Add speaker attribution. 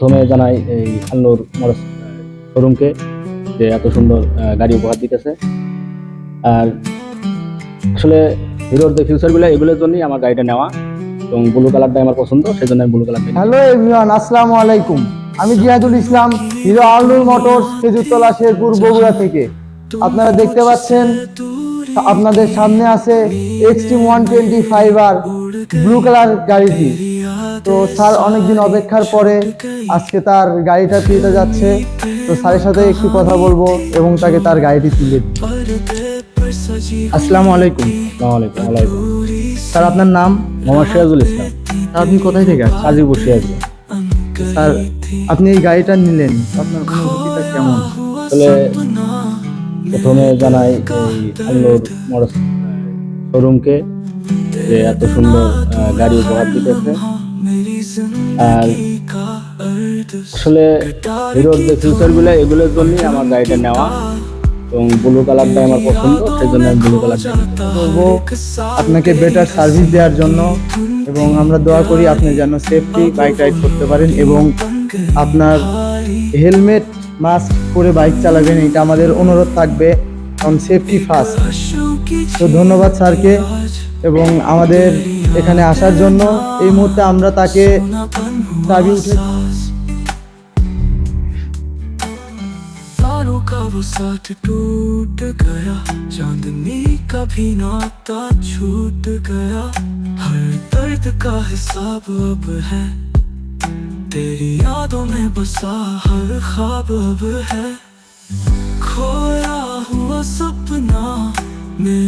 Speaker 1: প্রথমে জানাই এই আল্লুর মরস শোরুমকে যে এত সুন্দর গাড়ি উপহার দিতেছে। আর আসলে হিরোর যে ফিউচারগুলো এগুলোর জন্যই আমার গাড়িটা নেওয়া। এবং ব্লু কালারটা আমার পছন্দ সেই জন্য আমি ব্লু কালারটা
Speaker 2: হ্যালো এভরিওয়ান, আসসালামু আলাইকুম। আমি জিয়াদুল ইসলাম, হিরো আলনুর মোটরস খেজুরতলা শেরপুর, বগুড়া থেকে। আপনারা দেখতে পাচ্ছেন, আপনাদের সামনে আছে এক্সট্রিম ওয়ান টোয়েন্টি ফাইভ আর ব্লু কালার গাড়িটি। তো স্যার অনেকদিন অপেক্ষার পরে আজকে তার গাড়িটা পেতে যাচ্ছে। তো স্যারের সাথে একটু কথা বলব এবং তাকে তার গাড়িটি তুলে আসসালামু আলাইকুম
Speaker 1: আসসালামু আলাইকুম। ওয়ালাইকুম
Speaker 2: স্যার আপনার নাম?
Speaker 1: মোহাম্মদ সিরাজুল ইসলাম।
Speaker 2: স্যার আপনি কোথায় থেকে আসছেন?
Speaker 1: কাজীপুর সিরাজুল
Speaker 2: স্যার আপনি এই গাড়িটা নিলেন। আপনার অনুভূতিটা কেমন?
Speaker 1: আসলে প্রথমে জানাই এই আল্লুর মরস শোরুমকে যে এত সুন্দর গাড়ি উপহার দিতেছে। আর আসলে হিরোর যে ফিউচারগুলো এগুলোর জন্যই আমার গাড়িটা নেওয়া। এবং ব্লু কালারটা আমার পছন্দ সেই জন্য আমি ব্লু কালারটা
Speaker 2: বলব, আপনাকে বেটার সার্ভিস দেওয়ার জন্য এবং আমরা দোয়া করি আপনি যেন সেফটি বাইক রাইড করতে পারেন এবং আপনার হেলমেট মাস্ক পরে বাইক চালাবেন, এটা আমাদের অনুরোধ থাকবে। কারণ সেফটি ফার্স্ট তো ধন্যবাদ স্যারকে। এবং আমাদের এখানে আসার জন্য এই মুহূর্তে আমরা তাকে চাবি উঠে
Speaker 3: तारों का वो साथ टूट गया चांदनी का भी नाता छूट गया हर दर्द का हिसाब अब है तेरी यादों में बसा हर ख्वाब अब है खोया हुआ सपना में